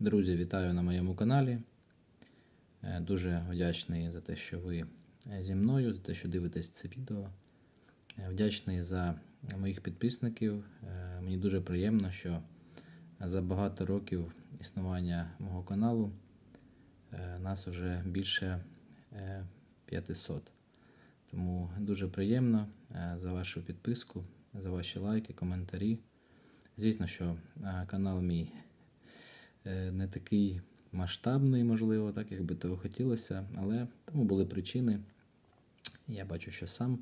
Друзі, вітаю на моєму каналі. Е, Дуже вдячний за те, що ви е, зі мною, за те, що дивитесь це відео. Е, Вдячний за моїх підписників. Мені дуже приємно, що за багато років існування мого каналу нас вже більше е, 500. Тому дуже приємно за вашу підписку, за ваші лайки, коментарі. Звісно, що канал мій не такий масштабний, можливо, так як би того хотілося, але тому були причини. Я бачу, що сам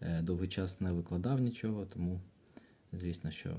е, довгий час не викладав нічого, тому, звісно, що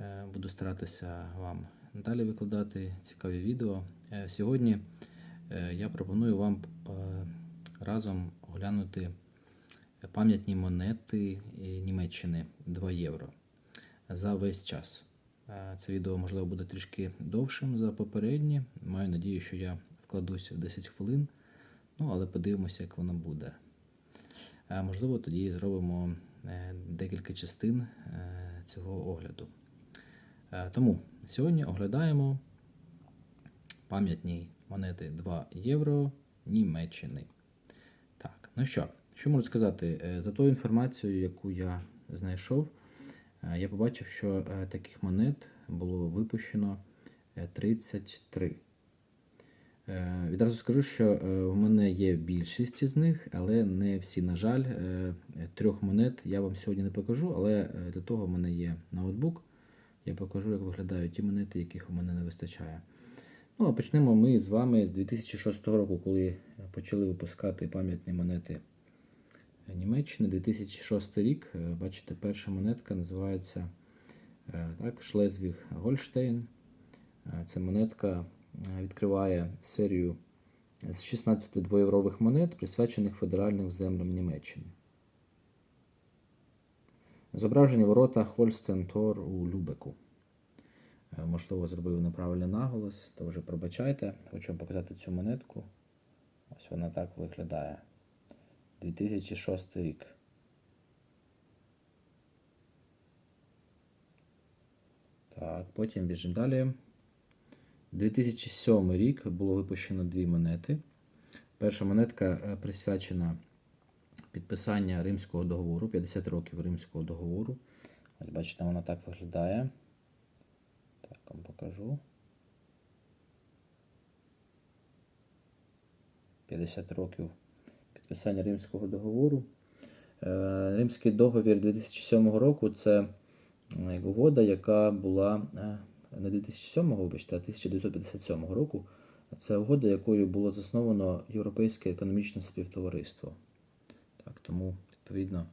е, буду старатися вам далі викладати цікаві відео. Е, Сьогодні е, я пропоную вам е, разом оглянути пам'ятні монети е, Німеччини 2 євро за весь час. Е, Це відео, можливо, буде трішки довшим за попереднє. Маю надію, що я вкладуся в 10 хвилин. Ну, але подивимося, як воно буде. Е, Можливо, тоді зробимо е, декілька частин цього огляду. Тому сьогодні оглядаємо пам'ятні монети 2 євро Німеччини. Так, ну що, що можу сказати? За тою інформацією, яку я знайшов, я побачив, що е, таких монет було випущено е, 33. Е, Відразу скажу, що е, в мене є більшість із них, але не всі, на жаль, Е, трьох монет я вам сьогодні не покажу, але е, для того в мене є ноутбук. Я покажу, як виглядають ті монети, яких у мене не вистачає. Ну, а почнемо ми з вами з 2006 року, коли почали випускати пам'ятні монети Німеччини. 2006 рік. Е, Бачите, перша монетка називається е, так, Шлезвіг Гольштейн. Ця монетка е, відкриває серію з 16 двоєврових монет, присвячених федеральним землям Німеччини. Зображені ворота Хольстен Тор у Любеку. Можливо, зробив неправильний наголос, то вже пробачайте. Хочу вам показати цю монетку. Ось вона так виглядає. 2006 рік. Так, потім біжимо далі. 2007 рік було випущено дві монети. Перша монетка е, присвячена підписання Римського договору, 50 років Римського договору. Ось бачите, вона так виглядає. Так, вам покажу. 50 років підписання Римського договору. Е, Римський договір 2007 року це е, угода, яка була е, не 2007, вибачте, а 1957 року. Це угода, якою було засновано Європейське економічне співтовариство. Так, тому, відповідно,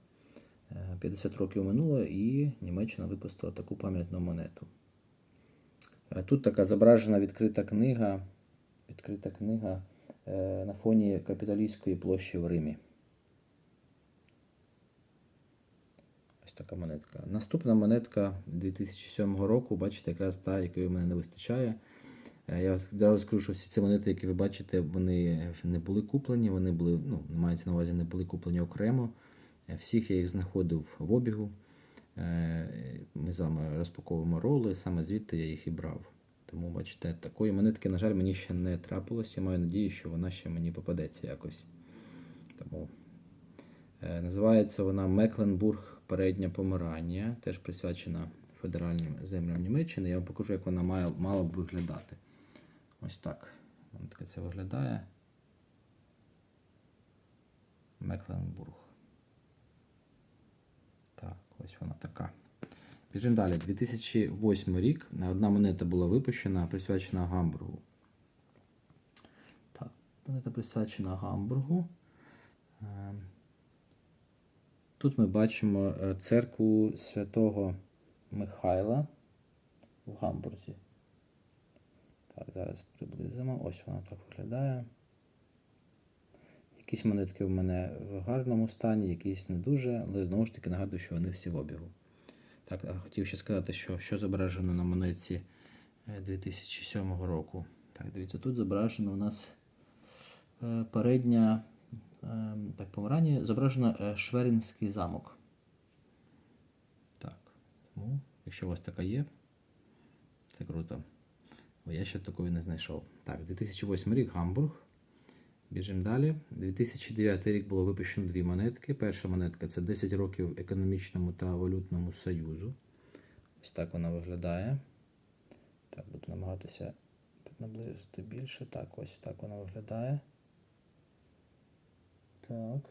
е, 50 років минуло і Німеччина випустила таку пам'ятну монету. Е, Тут така зображена відкрита книга, відкрита книга е, на фоні капіталістської площі в Римі. Ось така монетка. Наступна монетка 2007 року, бачите, якраз та, якої в мене не вистачає. Е, Я одразу скажу, що всі ці монети, які ви бачите, вони не були куплені, вони були, ну, мається на увазі, не були куплені окремо. Е, Всіх я їх знаходив в обігу. Е, Ми з вами розпаковуємо роли, саме звідти я їх і брав. Тому, бачите, такої монетки, на жаль, мені ще не трапилось. Я маю надію, що вона ще мені попадеться якось. Тому е, називається вона Мекленбург Передня Помирання, теж присвячена федеральним землям Німеччини. Я вам покажу, як вона має, мала б виглядати. Ось так. Монетка це виглядає. Мекленбург. Так, ось вона така. Біжимо далі. 2008 рік. Одна монета була випущена, присвячена Гамбургу. Так, монета присвячена Гамбургу. Е, Тут ми бачимо е, церкву святого Михайла в Гамбурзі. Так, зараз приблизимо. Ось вона так виглядає. Якісь монетки в мене в гарному стані, якісь не дуже, але знову ж таки нагадую, що вони всі в обігу. Так, хотів ще сказати, що, що зображено на монетці е, 2007 року. Так, дивіться, тут зображено у нас е, передня, е, так, помирання, зображено е, Шверінський замок. Так, тому, якщо у вас така є, це круто. О, я ще такої не знайшов. Так, 2008 рік Гамбург. Біжимо далі. 2009 рік було випущено дві монетки. Перша монетка це 10 років економічному та валютному союзу. Ось так вона виглядає. Так, буду намагатися наблизити більше. Так, ось так вона виглядає. Так.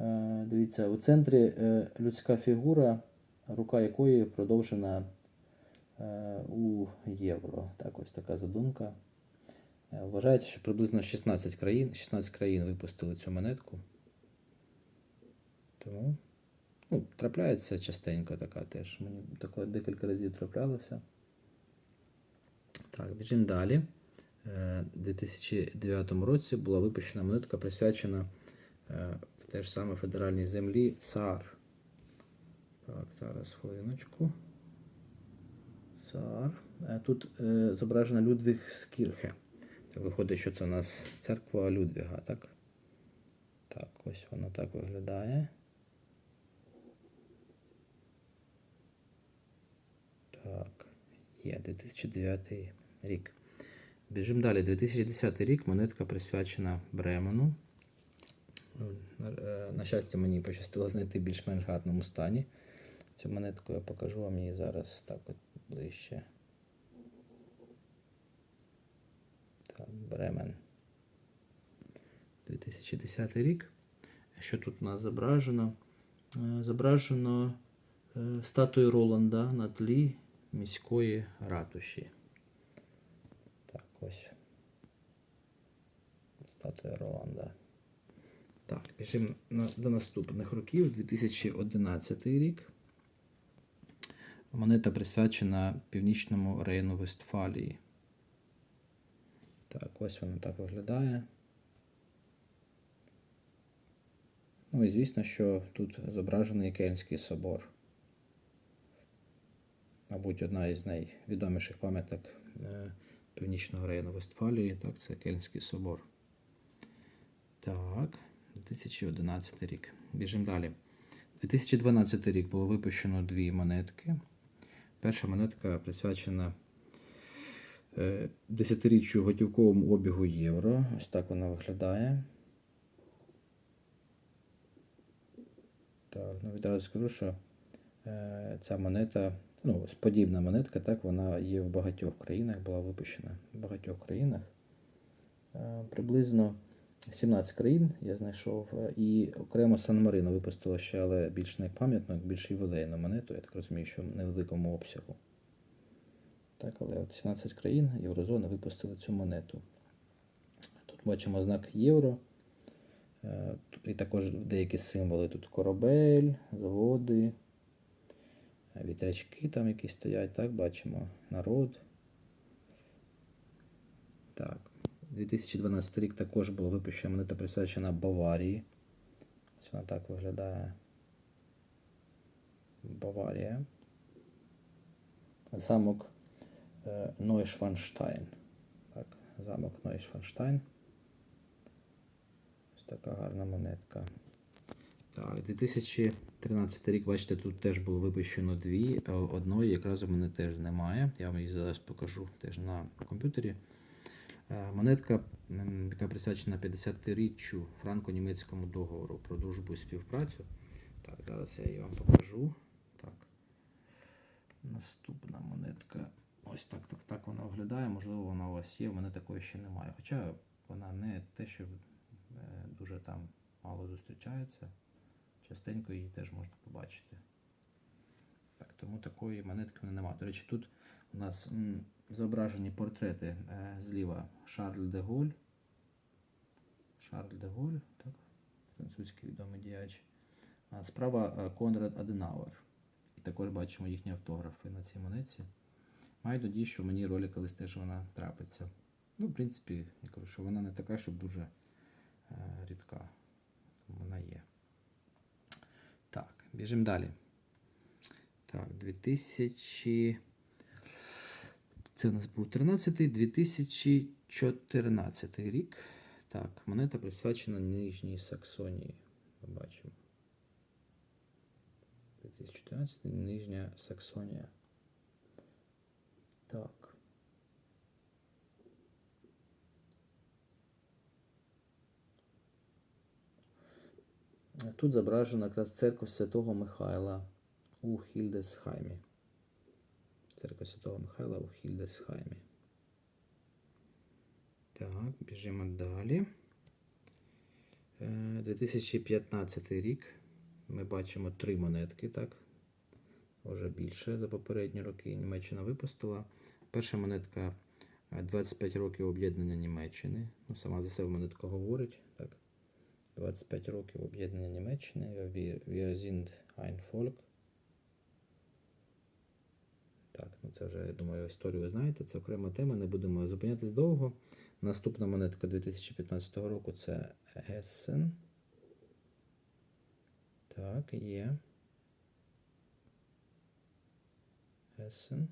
Е, дивіться, у центрі е, людська фігура, рука якої продовжена е, у євро. Так, ось така задумка. Е, Вважається, що приблизно 16 країн, 16 країн випустили цю монетку. Тому ну, трапляється частенько така теж. Мені таке декілька разів траплялося. Так, біжимо далі. Е, У 2009 році була випущена монетка, присвячена е, те ж саме федеральній землі САР. Так, зараз хвилиночку. САР. Тут зображена Людвіг Скірхе. Так, виходить, що це у нас церква Людвіга, так? Так, ось воно так виглядає. Так, є 2009 рік. Біжимо далі. 2010 рік монетка присвячена Бремену. Ну, На, е, щастя, мені пощастило знайти більш-менш гарному стані. Цю монетку я покажу вам її зараз так от ближче. Так, Бремен. 2010 рік. Що тут у нас зображено? Е, Зображено е, статую Роланда на тлі міської ратуші. Так, ось. Статуя Роланда. Так, біжимо до наступних років. 2011 рік. Монета присвячена північному району Вестфалії. Так, ось вона так виглядає. Ну і звісно, що тут зображений Кельнський собор. Мабуть, одна із найвідоміших пам'яток е, північного району Вестфалії. Так, це Кельнський собор. Так, 2011 рік. Біжимо далі. 2012 рік було випущено дві монетки. Перша монетка присвячена десятиріччю готівковому обігу євро. Ось так вона виглядає. Так, ну відразу скажу, що е, ця монета, ну, подібна монетка, так, вона є в багатьох країнах, була випущена в багатьох країнах. Е, приблизно 17 країн я знайшов. е, І окремо Сан Марино випустило ще, але більш не пам'ятник, більш ювілейну монету, я так розумію, що в невеликому обсягу. Так, але от 17 країн Єврозони випустили цю монету. Тут бачимо знак євро. Е, І також деякі символи. Тут корабель, заводи, е, вітрячки там якісь стоять, так, бачимо народ. Так. 2012 рік також було випущена монета присвячена Баварії. Ось вона так виглядає. Баварія. Замок Нойшванштайн. Так, замок Нойшванштайн. Ось така гарна монетка. Так, 2013 рік, бачите, тут теж було випущено дві. Одної якраз у мене теж немає. Я вам її зараз покажу теж на комп'ютері. Е, Монетка, яка присвячена 50-річчю франко-німецькому договору про дружбу і співпрацю. Так, зараз я її вам покажу. Так. Наступна монетка. Ось так, так, так вона виглядає. Можливо, вона у вас є. У мене такої ще немає. Хоча вона не те, що е, дуже там мало зустрічається. Частенько її теж можна побачити. Так, тому такої монетки в мене немає. До речі, тут у нас м, зображені портрети е, зліва Шарль де Голь. Шарль де Голь, так, французький відомий діяч. А справа е, Конрад Аденауер. І також бачимо їхні автографи на цій монетці. Маю надію, що мені ролі колись теж вона трапиться. Ну, в принципі, я кажу, що вона не така, щоб дуже е, рідка. Вона є. Так, біжимо далі. Так, 2000. Це у нас був 13 2014 рік. Так, монета присвячена Нижній Саксонії. Ми бачимо. 2014 Нижня Саксонія. Так. Тут зображена якраз церква Святого Михайла у Хільдесхаймі. Церква Святого Михайла у Хільдесхаймі. Так, біжимо далі. Е, 2015 рік. Ми бачимо три монетки, так? Вже більше за попередні роки Німеччина випустила. Перша монетка е, 25 років об'єднання Німеччини. Ну, сама за себе монетка говорить. Так. 25 років об'єднання Німеччини. Wir- sind ein Volk. Так, ну це вже, я думаю, історію ви знаєте, це окрема тема, не будемо зупинятись довго. Наступна монетка 2015 року це Essen. Так, є. Essen.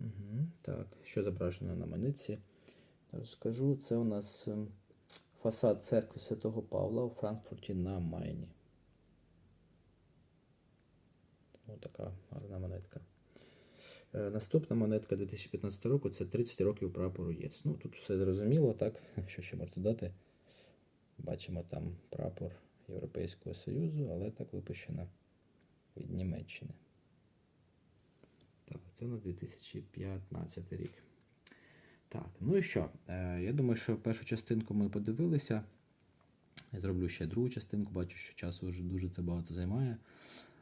Угу. Так, що зображено на монетці? Розкажу. Це у нас ем, фасад церкви Святого Павла у Франкфурті на Майні. Ось така гарна монетка. Е, Наступна монетка 2015 року це 30 років прапору ЄС. Ну, тут все зрозуміло, так? Що ще можна додати? Бачимо там прапор Європейського Союзу, але так випущено від Німеччини. Це у нас 2015 рік. Так, ну і що? Е, я думаю, що першу частинку ми подивилися. Я зроблю ще другу частинку, бачу, що часу вже дуже це багато займає.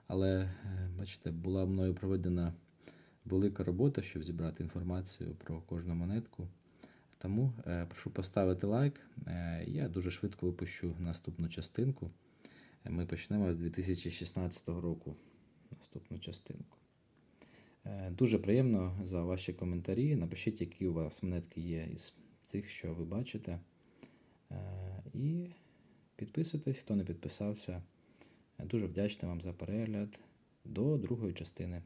Але, е, бачите, була мною проведена велика робота, щоб зібрати інформацію про кожну монетку. Тому е, прошу поставити лайк. Я дуже швидко випущу наступну частинку. Ми почнемо з 2016 року. Наступну частинку. Е, Дуже приємно за ваші коментарі. Напишіть, які у вас монетки є із цих, що ви бачите. Е, І підписуйтесь, хто не підписався. Дуже вдячний вам за перегляд. До другої частини.